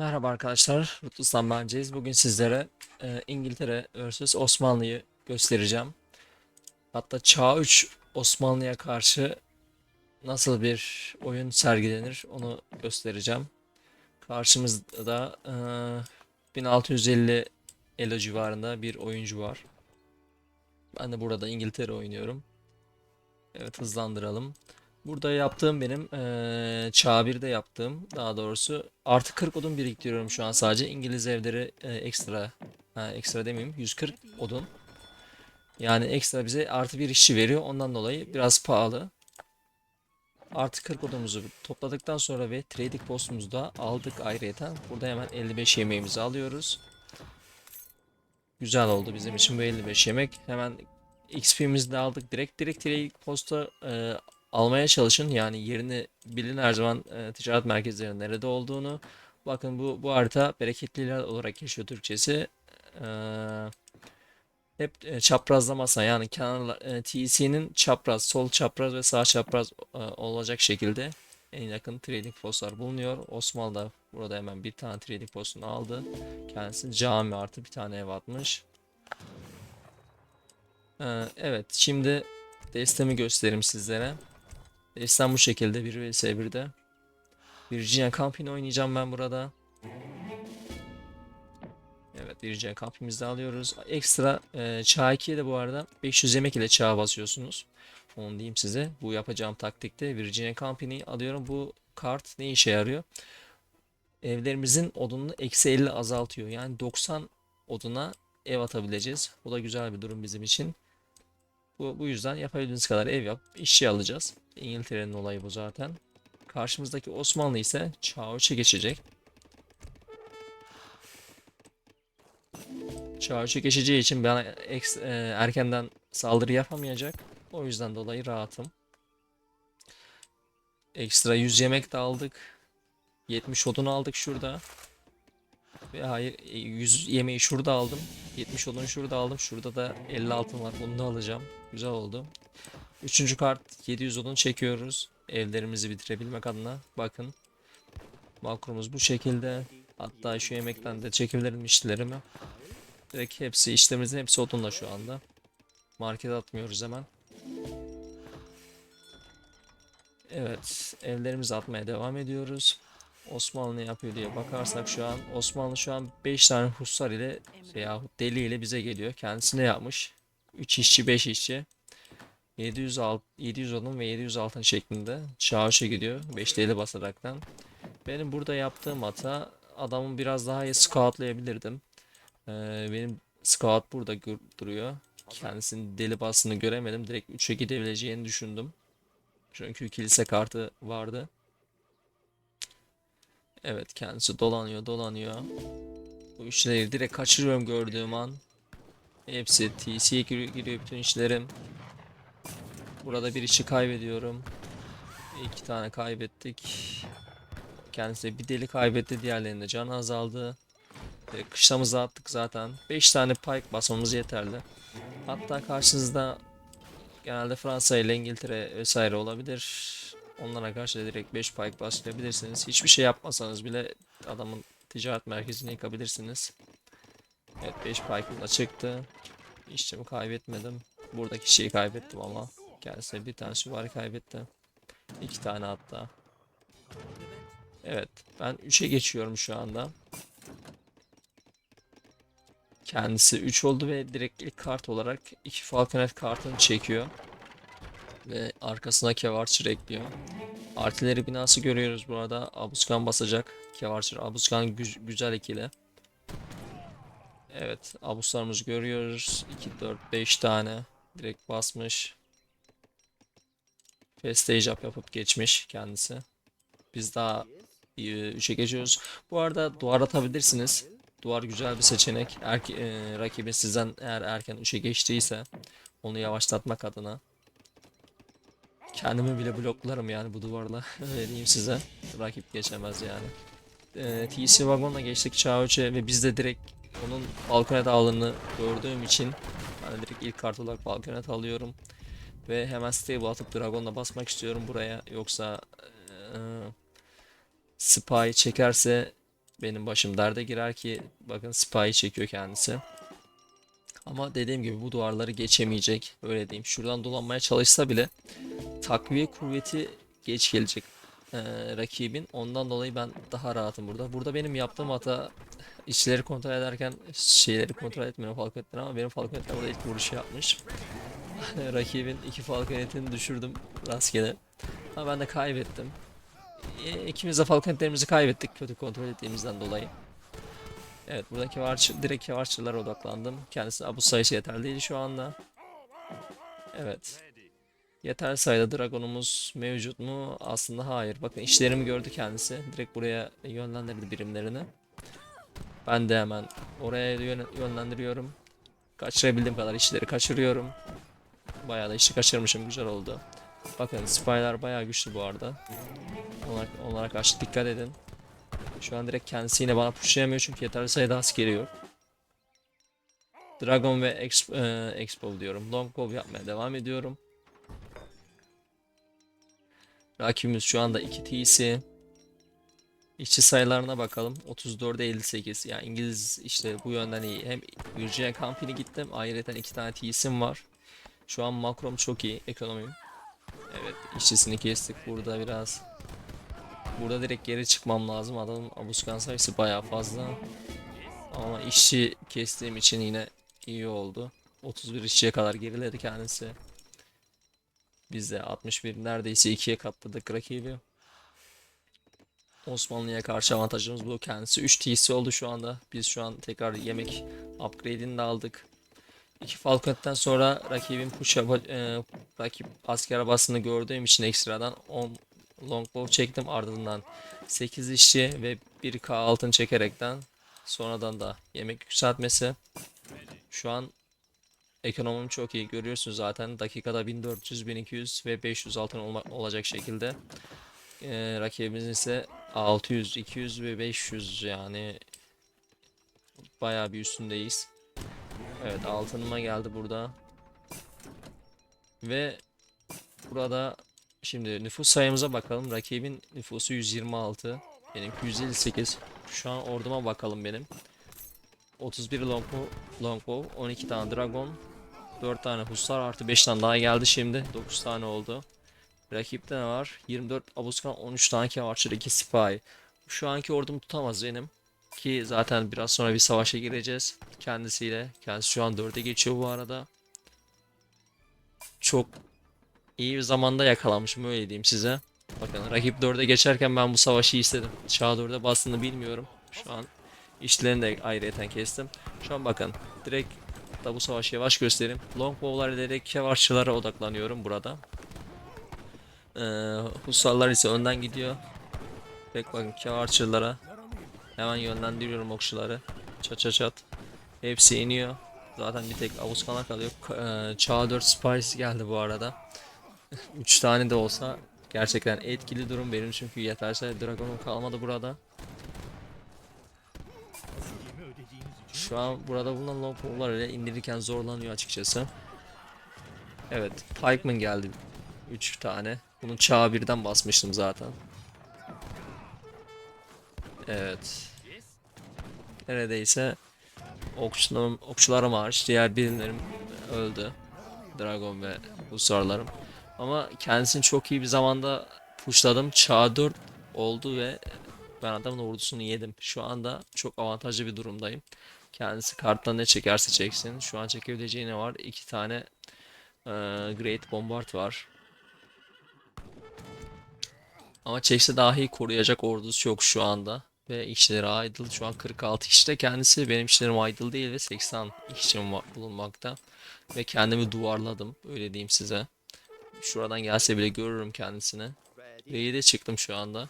Merhaba arkadaşlar, Rutlus'tan benceyiz. Bugün sizlere e, İngiltere vs Osmanlı'yı göstereceğim. Hatta Çağ 3 Osmanlı'ya karşı nasıl bir oyun sergilenir onu göstereceğim. Karşımızda e, 1650 elo civarında bir oyuncu var. Ben de burada İngiltere oynuyorum. Evet hızlandıralım. Burada yaptığım benim Çağ 1'de yaptığım daha doğrusu artı 40 odun biriktiriyorum şu an. Sadece İngiliz evleri eee, ekstra ha, ekstra demeyeyim 140 odun. Yani ekstra bize artı bir işçi veriyor. Ondan dolayı biraz pahalı. Artı 40 odumuzu topladıktan sonra ve trading postumuzu da aldık ayrıyeten. Burada hemen 55 yemeğimizi alıyoruz. Güzel oldu bizim için bu 55 yemek. Hemen XP'mizi de aldık. Direkt direkt trading posta eee, almaya çalışın. Yani yerini bilin her zaman e, ticaret merkezlerinin nerede olduğunu. Bakın bu bu harita bereketli iler olarak geçiyor Türkçesi. E, hep e, çaprazlamasa yani kenarlar e, TC'nin çapraz, sol çapraz ve sağ çapraz e, olacak şekilde en yakın trading postlar bulunuyor. Osmanlı da burada hemen bir tane trading postunu aldı. Kendisi cami artı bir tane ev atmış. E, evet şimdi destemi göstereyim sizlere. Destem bu şekilde 1 vs 1'de. Virginia Camping oynayacağım ben burada. Evet Virginia Camping'imizi de alıyoruz. Ekstra e, çağ 2'ye de bu arada 500 yemek ile çağ basıyorsunuz. Onu diyeyim size. Bu yapacağım taktikte Virginia Camping'i alıyorum. Bu kart ne işe yarıyor? Evlerimizin odununu eksi 50 azaltıyor. Yani 90 oduna ev atabileceğiz. Bu da güzel bir durum bizim için. Bu, bu yüzden yapabildiğiniz kadar ev yap, işçi alacağız. İngiltere'nin olayı bu zaten. Karşımızdaki Osmanlı ise 3'e geçecek. 3'e geçeceği için bana eks- e, erkenden saldırı yapamayacak. O yüzden dolayı rahatım. Ekstra 100 yemek de aldık. 70 odun aldık şurada. Ve hayır e, 100 yemeği şurada aldım. 70 odun şurada aldım. Şurada da 50 altın var. Bunu da alacağım. Güzel oldu. Üçüncü kart 700 odun çekiyoruz. Evlerimizi bitirebilmek adına. Bakın. Makromuz bu şekilde. Hatta şu yemekten de çekebilirim işlerimi. Direkt hepsi işlerimizin hepsi odunla şu anda. Market atmıyoruz hemen. Evet, evlerimizi atmaya devam ediyoruz. Osmanlı yapıyor diye bakarsak şu an Osmanlı şu an 5 tane hussar ile veyahut deli ile bize geliyor. Kendisi ne yapmış? 3 işçi 5 işçi. 700 alt, 700 odun ve 700 altın şeklinde çağışa gidiyor 5 deli basaraktan. Benim burada yaptığım hata adamın biraz daha iyi scoutlayabilirdim. Ee, benim scout burada duruyor. Kendisinin deli bastığını göremedim. Direkt 3'e gidebileceğini düşündüm. Çünkü kilise kartı vardı. Evet kendisi dolanıyor dolanıyor. Bu işleri direkt kaçırıyorum gördüğüm an. Hepsi TC'ye giriyor bütün işlerim. Burada bir işi kaybediyorum. İki tane kaybettik. Kendisi bir deli kaybetti. Diğerlerinde can azaldı. Ve kışlamızı attık zaten. 5 tane pike basmamız yeterli. Hatta karşınızda genelde Fransa ile İngiltere vesaire olabilir. Onlara karşı da direkt 5 pike başlayabilirsiniz. Hiçbir şey yapmasanız bile adamın ticaret merkezini yıkabilirsiniz. Evet 5 pike'ım da çıktı. İşçimi kaybetmedim. Buradaki şeyi kaybettim ama. Kendisine bir tane süvari kaybetti. İki tane hatta. Evet ben 3'e geçiyorum şu anda. Kendisi 3 oldu ve direkt ilk kart olarak 2 Falconet kartını çekiyor. Ve arkasına Kevarçır ekliyor. Artileri binası görüyoruz burada. Abuskan basacak. Kevarçır Abuskan gü- güzel ikili. Evet abuslarımızı görüyoruz. 2, 4, 5 tane. Direkt basmış. Stage up yapıp geçmiş kendisi. Biz daha 3'e geçiyoruz. Bu arada duvar atabilirsiniz. Duvar güzel bir seçenek. Erke, e, rakibin sizden eğer erken 3'e geçtiyse onu yavaşlatmak adına. Kendimi bile bloklarım yani bu duvarla. Öyle size. Rakip geçemez yani. E, TC Wagon'la geçtik Çağ 3'e ve biz de direkt onun Balkonet aldığını gördüğüm için ben direkt ilk kart olarak Balkonet alıyorum. Ve hemen stable atıp Dragon'la basmak istiyorum buraya. Yoksa eee Spy çekerse benim başım derde girer ki bakın spy çekiyor kendisi. Ama dediğim gibi bu duvarları geçemeyecek. Öyle diyeyim. Şuradan dolanmaya çalışsa bile takviye kuvveti geç gelecek eee, rakibin. Ondan dolayı ben daha rahatım burada. Burada benim yaptığım hata işleri kontrol ederken şeyleri kontrol etmiyorum falconetleri ama benim falconetler burada ilk vuruşu yapmış. Rakibin iki falconetini düşürdüm rastgele. Ama ben de kaybettim. E, İkimiz de falconetlerimizi kaybettik kötü kontrol ettiğimizden dolayı. Evet buradaki var direkt kevarçılara odaklandım. Kendisi bu sayısı yeterli değil şu anda. Evet. Yeterli sayıda dragonumuz mevcut mu? Aslında hayır. Bakın işlerimi gördü kendisi. Direkt buraya yönlendirdi birimlerini. Ben de hemen oraya yön- yönlendiriyorum. Kaçırabildiğim kadar işleri kaçırıyorum. Bayağı da işi kaçırmışım. Güzel oldu. Bakın spylar bayağı güçlü bu arada. Onlara, onlara karşı dikkat edin. Şu an direkt kendisi yine bana pushlayamıyor çünkü yeterli sayıda askeri yok. Dragon ve Exp e, Expo diyorum. Longbow yapmaya devam ediyorum. Rakibimiz şu anda 2 TC. İşçi sayılarına bakalım. 34'e 58. Yani İngiliz işte bu yönden iyi. Hem Virginia Company gittim. Ayrıca iki tane TC'm var. Şu an makrom çok iyi. Ekonomim. Evet işçisini kestik burada biraz. Burada direkt geri çıkmam lazım. Adamın abuskan sayısı bayağı fazla. Ama işçi kestiğim için yine iyi oldu. 31 işçiye kadar geriledi kendisi. Biz de 61 neredeyse ikiye katladık rakibi. Osmanlı'ya karşı avantajımız bu. Kendisi 3 TC oldu şu anda. Biz şu an tekrar yemek upgrade'ini de aldık. İki Falconet'ten sonra rakibin push yapa- e, rakip asker arabasını gördüğüm için ekstradan 10 longbow çektim ardından 8 işçi ve 1k altın çekerekten sonradan da yemek yükseltmesi. Şu an ekonomim çok iyi görüyorsunuz zaten dakikada 1400, 1200 ve 500 altın olma- olacak şekilde. Ee, rakibimizin ise 600, 200 ve 500 yani bayağı bir üstündeyiz. Evet altınıma geldi burada. Ve burada şimdi nüfus sayımıza bakalım. Rakibin nüfusu 126. Benimki 158. Şu an orduma bakalım benim. 31 longbow, longbow 12 tane dragon, 4 tane hussar artı 5 tane daha geldi şimdi. 9 tane oldu. Rakipte ne var? 24 abuskan, 13 tane kevarçır, 2 spy. Şu anki ordumu tutamaz benim. Ki zaten biraz sonra bir savaşa gireceğiz kendisiyle. Kendisi şu an 4'e geçiyor bu arada. Çok iyi bir zamanda yakalamışım öyle diyeyim size. Bakın rakip 4'e geçerken ben bu savaşı istedim. Çağ 4'e bastığını bilmiyorum. Şu an işlerini de ayrıyeten kestim. Şu an bakın direkt da bu savaşı yavaş göstereyim. Longbow'lar ile direkt kevarçılara odaklanıyorum burada. Ee, Husarlar ise önden gidiyor. Direkt bakın kevarçılara hemen yönlendiriyorum okçuları. Çat çat çat. Hepsi iniyor. Zaten bir tek Avuskan'a kalıyor. K- eee, Çağ 4 Spice geldi bu arada. 3 tane de olsa gerçekten etkili durum benim çünkü yeterse Dragon'um kalmadı burada. Şu an burada bulunan longpow'lar ile indirirken zorlanıyor açıkçası. Evet, Pikeman geldi. 3 tane. Bunun çağı birden basmıştım zaten. Evet. Neredeyse okçularım, okçularım hariç diğer birimlerim öldü. Dragon ve Husarlarım. Ama kendisini çok iyi bir zamanda pushladım. Çağ 4 oldu ve ben adamın ordusunu yedim. Şu anda çok avantajlı bir durumdayım. Kendisi karttan ne çekerse çeksin. Şu an çekebileceği ne var? İki tane eee, Great Bombard var. Ama çekse dahi koruyacak ordusu yok şu anda. Ve işleri idle şu an 46 işte kendisi benim işlerim idle değil ve 80 işçim var- bulunmakta. Ve kendimi duvarladım öyle diyeyim size. Şuradan gelse bile görürüm kendisini. Ve de çıktım şu anda.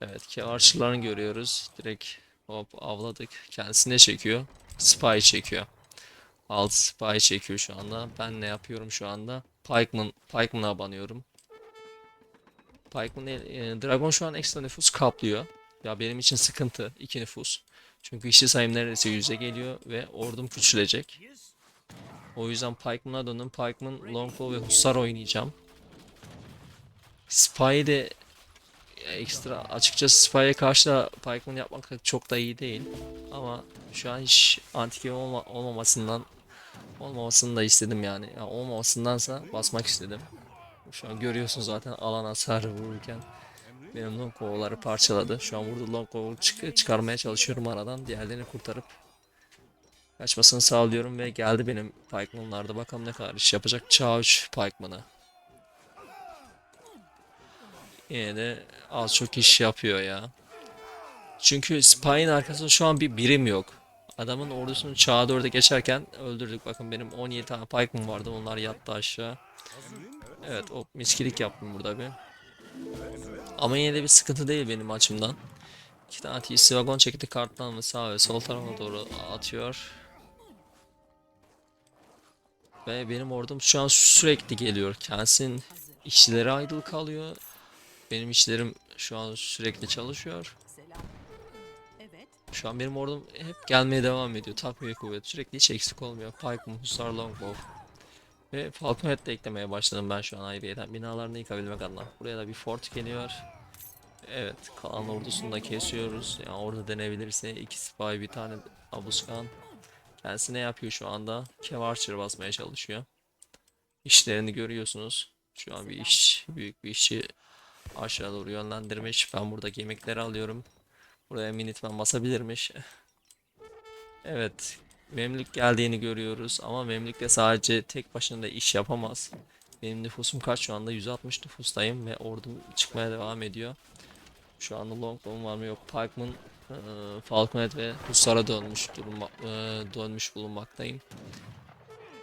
Evet kevarçılarını görüyoruz. Direkt hop avladık. Kendisi ne çekiyor? Spy çekiyor. Alt spy çekiyor şu anda. Ben ne yapıyorum şu anda? Pikeman, Pikeman'a abanıyorum. Değil, e, Dragon şu an ekstra nüfus kaplıyor. Ya benim için sıkıntı. iki nüfus. Çünkü işçi sayım neredeyse 100'e geliyor ve ordum küçülecek. O yüzden Pikeman'a döndüm. Pikeman, Longbow ve Hussar oynayacağım. Spy de ekstra açıkçası Spy'e karşı da Pikeman yapmak çok da iyi değil. Ama şu an hiç antike olma, olmamasından olmamasını da istedim yani. Ya olmamasındansa basmak istedim. Şu an görüyorsun zaten alan hasarı vururken benim Longclaw'ları parçaladı. Şu an burada Longclaw'u çık çıkarmaya çalışıyorum aradan. Diğerlerini kurtarıp kaçmasını sağlıyorum ve geldi benim Pikeman'larda. Bakalım ne kadar iş yapacak. Çağ 3 Pikeman'ı. Yine de az çok iş yapıyor ya. Çünkü Spy'in arkasında şu an bir birim yok. Adamın ordusunu çağa 4'e geçerken öldürdük. Bakın benim 17 tane Pikeman vardı. Onlar yattı aşağı. Evet o miskilik yaptım burada bir. Ama yine de bir sıkıntı değil benim açımdan. İki tane TC wagon çekti karttan ve sağ ve sol tarafa doğru atıyor. Ve benim ordum şu an sürekli geliyor. Kendisinin işçileri idle kalıyor. Benim işlerim şu an sürekli çalışıyor. Şu an benim ordum hep gelmeye devam ediyor. Takviye kuvvet sürekli hiç eksik olmuyor. Pikeman, Hussar, Longbow. Ve Falconet de eklemeye başladım ben şu an ayrıyeten. Binalarını yıkabilmek adına. Buraya da bir fort geliyor. Evet, kalan ordusunu da kesiyoruz. Yani orada denebilirse iki spy bir tane abuskan. Kendisi ne yapıyor şu anda? Kev Archer basmaya çalışıyor. İşlerini görüyorsunuz. Şu an bir iş, büyük bir işi aşağı doğru yönlendirmiş. Ben buradaki yemekleri alıyorum. Buraya Minuteman basabilirmiş. Evet. Memlük geldiğini görüyoruz ama Memlük de sadece tek başına da iş yapamaz. Benim nüfusum kaç şu anda? 160 nüfustayım ve ordum çıkmaya devam ediyor. Şu anda Longbow'um var mı yok. Pikeman, eee, Falconet ve Hussar'a dönmüş duruma, eee, dönmüş bulunmaktayım.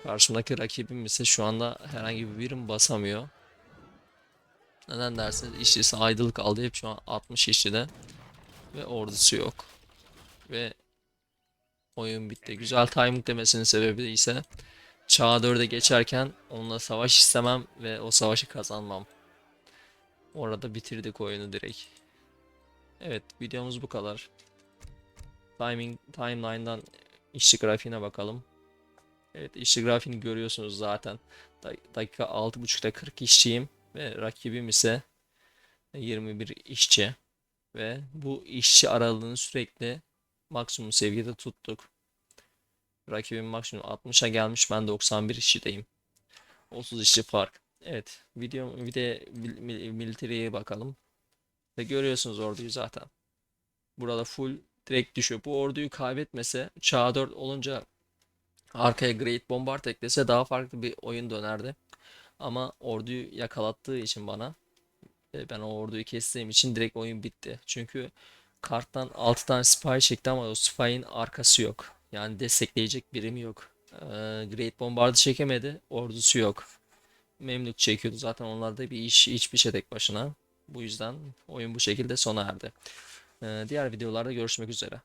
Karşımdaki rakibim ise şu anda herhangi bir birim basamıyor. Neden derseniz işçisi idle kaldı. Hep şu an 60 işçide ve ordusu yok. Ve oyun bitti. Güzel timing demesinin sebebi ise Çağ 4'e geçerken onunla savaş istemem ve o savaşı kazanmam. Orada bitirdik oyunu direkt. Evet videomuz bu kadar. Timing timeline'dan işçi grafiğine bakalım. Evet işçi grafiğini görüyorsunuz zaten. Da- dakika 6.30'da 40 işçiyim ve rakibim ise 21 işçi ve bu işçi aralığını sürekli maksimum seviyede tuttuk. Rakibim maksimum 60'a gelmiş ben 91 işçideyim. 30 işçi fark. Evet video bir de mil- mil- military'ye bakalım. Ve görüyorsunuz orduyu zaten. Burada full direkt düşüyor. Bu orduyu kaybetmese çağ 4 olunca arkaya Great Bombard eklese daha farklı bir oyun dönerdi. Ama orduyu yakalattığı için bana e, ben o orduyu kestiğim için direkt oyun bitti. Çünkü karttan 6 tane spy çekti ama o spy'in arkası yok. Yani destekleyecek birim yok. Ee, Great Bombard'ı çekemedi. Ordusu yok. Memlük çekiyordu zaten onlarda bir iş hiçbir şey tek başına. Bu yüzden oyun bu şekilde sona erdi. Ee, diğer videolarda görüşmek üzere.